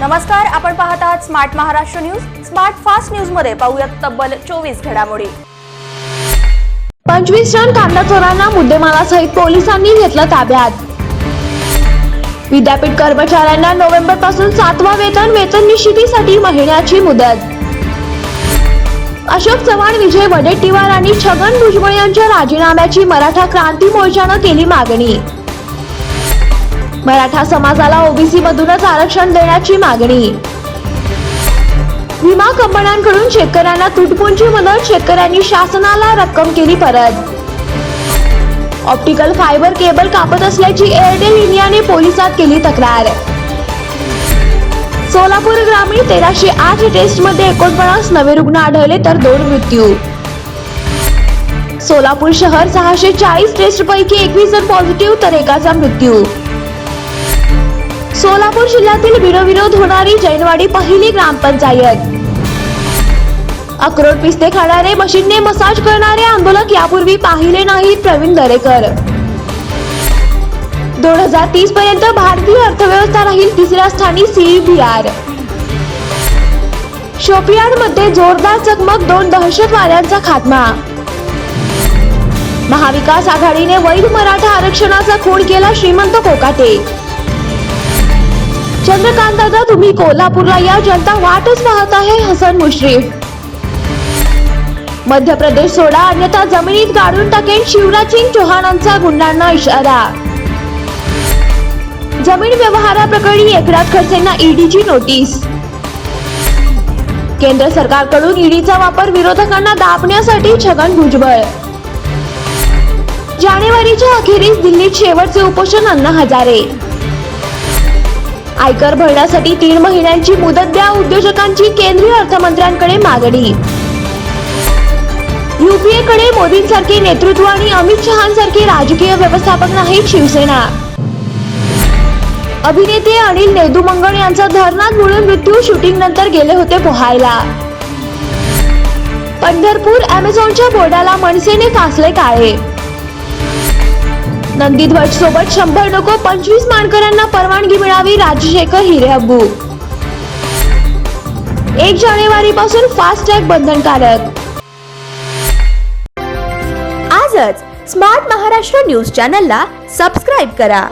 नमस्कार आपण पाहत आहात smart Maharashtra news smart fast न्यूजमध्ये पाहूयात तब्बल चोवीस घडामोडी. पंचवीस जण कांदा चोरांना मुद्देमालासहित पोलिसांनी घेतलं ताब्यात. विद्यापीठ कर्मचाऱ्यांना नोव्हेंबरपासून सातवा वेतन वेतन निश्चितीसाठी महिन्याची मुदत. अशोक चव्हाण विजय वडेट्टीवार आणि छगन भुजबळ यांच्या राजीनाम्याची मराठा क्रांती मोर्चानं केली मागणी. मराठा समाजाला ओबीसी मधूनच आरक्षण देण्याची मागणी. विमा कंपन्यांकडून शेतकऱ्यांना तुटपुंची मदत शेतकऱ्यांनी शासनाला रक्कम केली परत. ऑप्टिकल फायबर केबल कापत असल्याची एअरटेल इंडियाने पोलिसात केली तक्रार. सोलापूर ग्रामीण तेराशे आठ टेस्टमध्ये एकोणपन्नास नवे रुग्ण आढळले तर दोन मृत्यू. सोलापूर शहर सहाशे चाळीस टेस्ट पैकी एकवीस जण पॉझिटिव्ह तर एकाचा मृत्यू. सोलापूर जिल्ह्यातील विरोविरोध होणारी जैनवाडी पहिली ग्रामपंचायत. अक्रोड पिस्ते खाणारे मशीनने मसाज करणारे आंदोलक यापूर्वी पाहिले नाहीत प्रवीण दरेकर. दोन हजार तीस पर्यंत भारतीय अर्थव्यवस्था राहील तिसऱ्या स्थानी सीबीआर शोपियानमध्ये जोरदार चकमक दोन दहशतवाद्यांचा खात्मा. महाविकास आघाडीने वैध मराठा आरक्षणाचा खून केला श्रीमंत कोकाटे. चंद्रकांत दादा तुम्ही कोल्हापूरला या. जनता वाटच पाहत आहे हसन मुश्रीफ. मध्य प्रदेश सोडा अन्यथा जमिनीत गाडून टाकेन शिवराज सिंग चौहानांचा गुंडांना इशारा. जमीन व्यवहाराप्रकरणी एकनाथ खडसेंना ईडीची नोटीस. केंद्र सरकारकडून ईडीचा वापर विरोधकांना दाबण्यासाठी छगन भुजबळ. जानेवारीच्या अखेरीस दिल्लीत शेवटचे उपोषण अण्णा हजारे. आयकर भरण्यासाठी तीन महिन्यांची मुदत द्या उद्योजकांची केंद्रीय अर्थमंत्र्यांकडे मागणी. युपीए कडे मोदींसारखे नेतृत्व आणि अमित शहांसारखे राजकीय व्यवस्थापक नाहीत शिवसेना. अभिनेते अनिल नेदुमंगळ यांचा धरणात बुडून मृत्यू शूटिंग नंतर गेले होते पोहायला. पंढरपूर अमेझॉनच्या बोर्डाला मनसेने फासले काळे. नंदीध्वज सोबत शंभर नको पंचवीस मानकरांना परवानगी मिळावी राजशेखर हिरेअब्बू एक जानेवारी पासून फास्टॅग बंधनकारक. आजच स्मार्ट महाराष्ट्र न्यूज चॅनलला सबस्क्राईब करा.